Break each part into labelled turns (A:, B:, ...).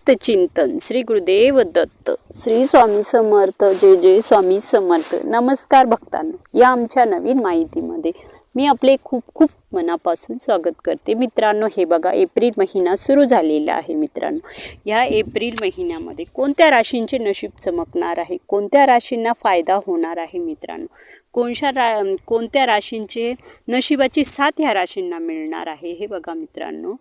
A: अवधूत चिंतन. श्री गुरुदेव दत्त. श्री स्वामी समर्थ. जय जय स्वामी समर्थ. नमस्कार भक्तांनो. या आमच्या नवीन माहितीमध्ये मी आपले खूप खूप मनापासून स्वागत करते. मित्रांनो हे बघा एप्रिल महिना सुरू झालेला आहे मित्रांनो. ह्या एप्रिल महिन्यामध्ये कोणत्या राशींचे नशीब चमकणार आहे? कोणत्या राशींना फायदा होणार आहे मित्रांनो? कोणत्या रा कोणत्या राशींचे नशिबाची साथ ह्या राशींना मिळणार आहे? हे बघा मित्रांनो.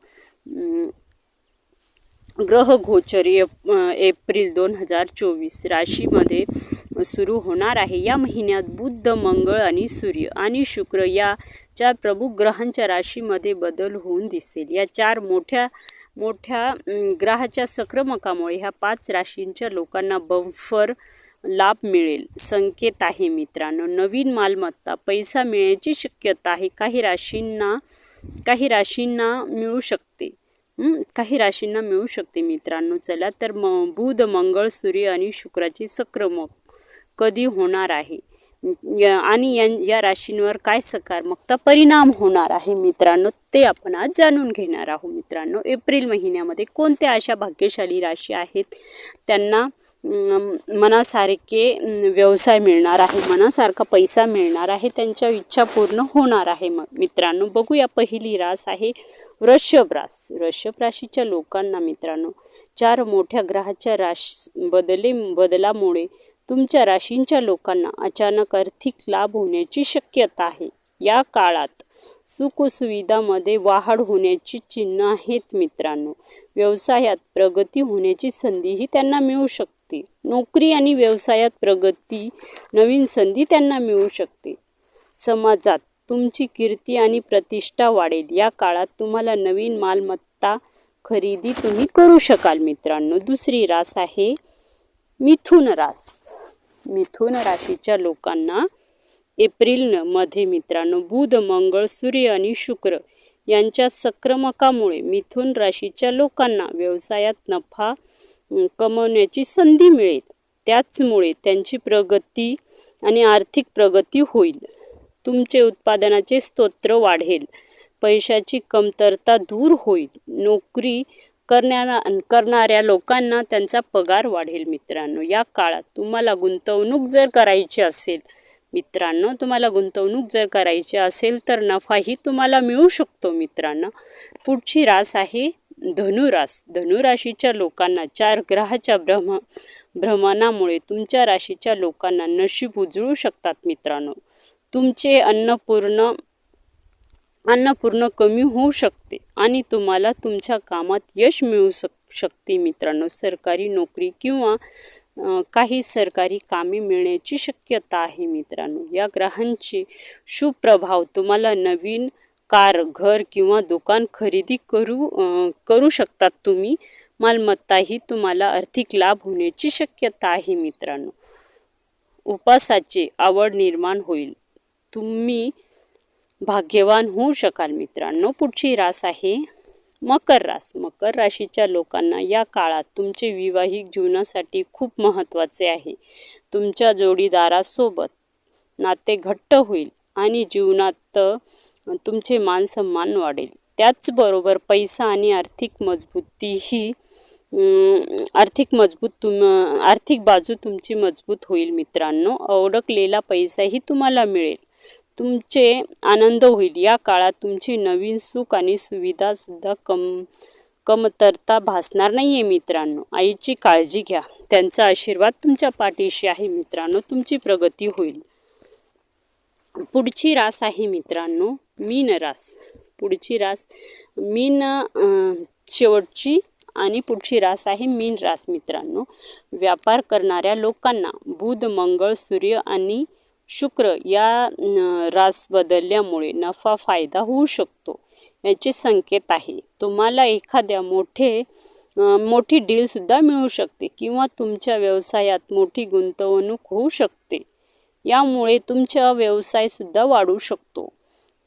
A: अं, ग्रह गोचर एप एप्रिल दोन हजार चोवीस राशीमध्ये सुरू होणार आहे. या महिन्यात बुद्ध मंगळ आणि सूर्य आणि शुक्र या चार प्रमुख ग्रहांच्या राशीमध्ये बदल होऊन दिसेल. या चार मोठ्या मोठ्या ग्रहाच्या संक्रमकामुळे ह्या पाच राशींच्या लोकांना बंफर लाभ मिळेल. संकेत आहे मित्रांनो नवीन मालमत्ता पैसा मिळण्याची शक्यता आहे. काही राशींना काही राशींना मिळू शकते. काही राशींना मिळू शकते मित्रांनो. चला तर म बुध मंगळ सूर्य आणि शुक्राची सक्रमक कधी होणार आहे? या- आणि या या राशींवर काय सकारात्मकता परिणाम होणार आहे मित्रांनो? ते आपण आज जाणून घेणार आहोत मित्रांनो. एप्रिल महिन्यामध्ये कोणत्या अशा भाग्यशाली राशी आहेत? त्यांना मनासारखे व्यवसाय मिळणार आहे मनासारखा पैसा मिळणार आहे त्यांच्या इच्छा पूर्ण होणार आहे. मग मित्रांनो बघूया पहिली रास आहे वृषभ रास. वृषभ राशीच्या लोकांना मित्रांनो चार मोठ्या ग्रहाच्या राश बदले बदलामुळे तुमच्या राशींच्या लोकांना अचानक आर्थिक लाभ होण्याची शक्यता आहे. या काळात सुखसुविधामध्ये वाढ होण्याची चिन्ह आहेत मित्रांनो. व्यवसायात प्रगती होण्याची संधीही त्यांना मिळू शकते. नोकरी आणि व्यवसायात प्रगती नवीन संधी त्यांना मिळू शकते. समाजात तुमची कीर्ती आणि प्रतिष्ठा वाढेल. या काळात तुम्हाला नवीन मालमत्ता खरेदी तुम्ही करू शकाल मित्रांनो. दुसरी रास आहे मिथुन रास. मिथुन राशीच्या लोकांना एप्रिलमध्ये मित्रांनो बुध मंगळ सूर्य आणि शुक्र यांच्या संक्रमकामुळे मिथुन राशीच्या लोकांना व्यवसायात नफा कमवण्याची संधी मिळेल. त्याचमुळे त्यांची प्रगती आणि आर्थिक प्रगती होईल. तुमचे उत्पादनाचे स्तोत्र वाढेल. पैशाची कमतरता दूर होईल. नोकरी करणाऱ्या करणाऱ्या लोकांना त्यांचा पगार वाढेल मित्रांनो. या काळात तुम्हाला गुंतवणूक जर करायची असेल मित्रांनो तुम्हाला गुंतवणूक जर करायची असेल तर नफाही तुम्हाला मिळू शकतो मित्रांनो. पुढची रास आहे धनुरास. धनुराशीच्या लोकांना चार ग्रहाच्या भ्रम भ्रमणामुळे तुमच्या राशीच्या लोकांना नशीब उजळू शकतात मित्रांनो. तुमचे अन्नपूर्ण अन्नपूर्ण कमी होऊ शकते आणि तुम्हाला तुमच्या कामात यश मिळू शक शकते मित्रांनो. सरकारी नोकरी किंवा काही सरकारी कामे मिळण्याची शक्यता आहे मित्रांनो. या ग्रहांचे सुप्रभाव तुम्हाला नवीन कार घर किंवा दुकान खरेदी करू करू शकतात तुम्ही. मालमत्ताही तुम्हाला आर्थिक लाभ होण्याची शक्यता आहे मित्रांनो. उपासाची आवड निर्माण होईल. तुम्ही भाग्यवान होऊ शकाल मित्रांनो. पुढची रास आहे. मकर रास. मकर राशीच्या लोकांना या काळात तुमचे विवाहिक जीवनासाठी खूप महत्त्वाचे आहे. तुमच्या जोडीदारासोबत नाते घट्ट होईल आणि जीवनात तुमचे मान सन्मान वाढेल. त्याचबरोबर पैसा आणि आर्थिक मजबूतीही आर्थिक मजबूत तुम आर्थिक बाजू तुमची मजबूत होईल मित्रांनो. अवडकलेला पैसाही तुम्हाला मिळेल. तुमचे आनंद होईल. या काळात तुमची नवीन सुख आणि सुविधा सुद्धा कम कमतरता भासणार नाही आहे मित्रांनो. आईची काळजी घ्या. त्यांचा आशीर्वाद तुमच्या पाठीशी आहे मित्रांनो. तुमची प्रगती होईल. पुढची रास आहे मित्रांनो मीन रास. पुढची रास मीन शेवटची आणि पुढची रास आहे मीन रास मित्रांनो. व्यापार करणाऱ्या लोकांना बुध मंगळ सूर्य आणि शुक्र या रास बदलल्यामुळे नफा फायदा होऊ शकतो याचे संकेत आहे. तुम्हाला एखाद्या मोठे मोठी डीलसुद्धा मिळू शकते किंवा तुमच्या व्यवसायात मोठी गुंतवणूक होऊ शकते. यामुळे तुमचा व्यवसायसुद्धा वाढू शकतो.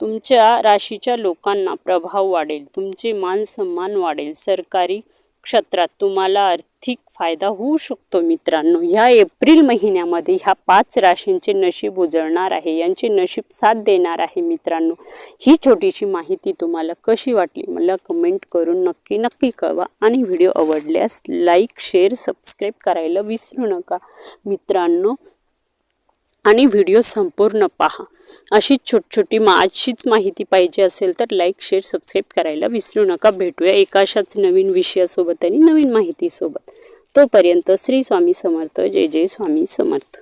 A: तुमच्या राशीच्या लोकांना प्रभाव वाढेल तुमचे मान सन्मान वाढेल सरकारी क्षेत्रात तुम्हाला आर्थिक फायदा होऊ शकतो मित्रांनो. ह्या एप्रिल महिन्यामध्ये ह्या पाच राशींचे नशीब उजळणार आहे यांचे नशीब साथ देणार आहे मित्रांनो. ही छोटीशी माहिती तुम्हाला कशी वाटली मला कमेंट करून नक्की नक्की कळवा. आणि व्हिडिओ आवडल्यास लाईक शेअर सबस्क्राईब करायला विसरू नका मित्रांनो. आणि व्हिडिओ संपूर्ण पहा. अशी छोट छोटी मा अशीच माहिती पाहिजे असेल तर लाईक शेअर सबस्क्राईब करायला विसरू नका. भेटूया एका अशाच नवीन विषयासोबत आणि नवीन माहितीसोबत. तोपर्यंत श्री स्वामी समर्थ. जय जय स्वामी समर्थ.